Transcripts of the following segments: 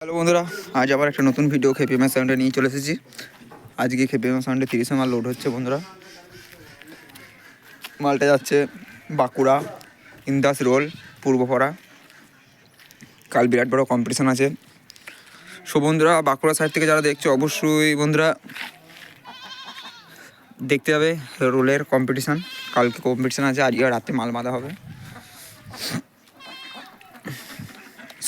Hello বন্ধুরা, আজ আবার একটা নতুন ভিডিও খেপিএমএস সাউন্ডে নিয়ে চলে এসেছি। আজকে খেপিএমএস সাউন্ডে তিরিশে মাল লোড হচ্ছে বন্ধুরা। মালটা যাচ্ছে বাঁকুড়া, ইন্দাস রোল পূর্বপাড়া। কাল বিরাট বড় কম্পিটিশান আছে। সো বন্ধুরা, বাঁকুড়া সাইড থেকে যারা দেখছ, অবশ্যই বন্ধুরা দেখতে যাবে রোলের কম্পিটিশান কালকে কম্পিটিশান আছে, আজকে রাতে মাল বাঁধা হবে।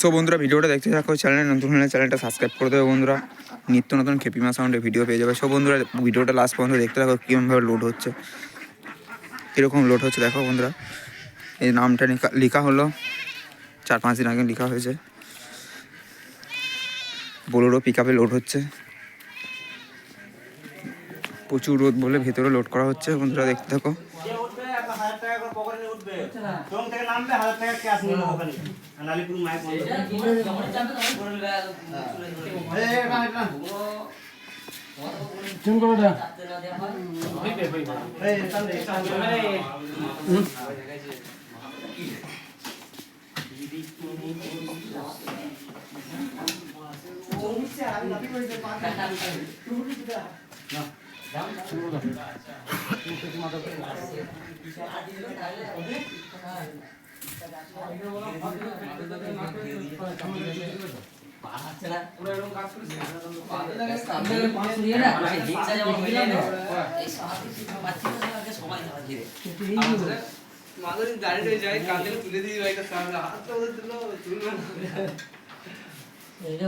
সো বন্ধুরা, ভিডিওটা দেখতে থাকো, চ্যানেলে নতুন হলে চ্যানেলটা সাবস্ক্রাইব করে দেবে বন্ধুরা। নিত্য নতুন খেপিমা সাউন্ডে ভিডিও পেয়ে যাবে। সো বন্ধুরা, ভিডিওটা লাস্ট পর্যন্ত দেখতে থাকো, কীরকমভাবে লোড হচ্ছে। কীরকম লোড হচ্ছে দেখো বন্ধুরা। এই নামটা লিখা- হলো, চার পাঁচ দিন আগে লেখা হয়েছে। বোলোরো পিক আপে লোড হচ্ছে। প্রচুর রোদ বলে ভেতরে লোড করা হচ্ছে বন্ধুরা, দেখতে থাকো। করে ট্রেন থেকে নামবে হাজার টাকা ক্যাশ নিয়ে নেব ওখানে। নালিপুর মাইক বন্ধ করে। এই, টানবে, টানবে। মাধুরী দাঁড়িয়ে যায় কাঁধে তুলে দিয়ে বাইকটা সামনে হাত এটা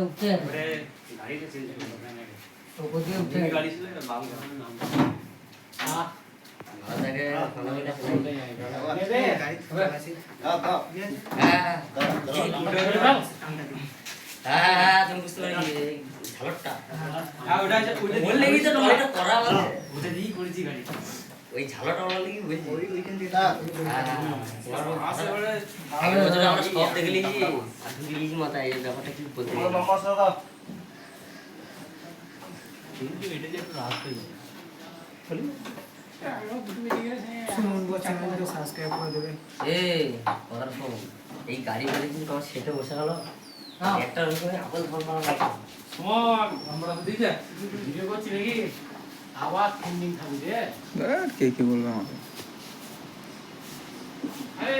গাড়িটা চেঞ্জ দিয়ে উঠতে গাড়ি ছিল এটা লাল নাম। ওই ঝালটা বলছি ওইখান থেকে আমরা সব দেখে নিয়েছি আর ঢুকে এই ব্যাপারটা কি বলতে তোমার পারি লম্বা সরো দাও এই কথাটা শোন এই গাড়ি গাড়ি কিন্তু তোমার সেটে বসে গেল একটা রকমের আপল ফল মারা লাগবে শোন আমরা তো দিছে ভিডিও করছি নাকি আবার ট্রেন্ডিং থাকবে রে আর কে কি বলবে আমাকে আরে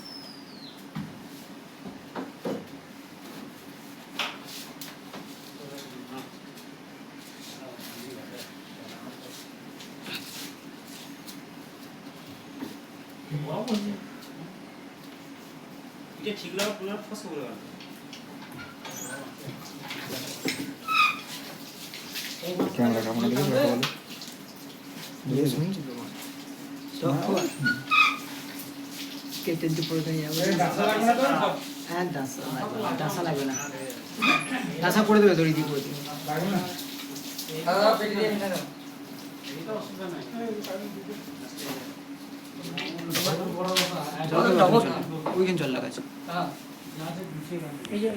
এটা ঠিক লাগা পুনর গেল ক্যামেরা কেমন দেখে সেটা বলো দিয়ে শুনছি কেটে দুপুরে নিয়ে যাব হ্যাঁ ডাসা লাগবে না, ডাসা লাগবে না ডাসা করে দেবে দড়ি দিয়ে করে দেবে 저는 너무 의견 잘 나가지. 이제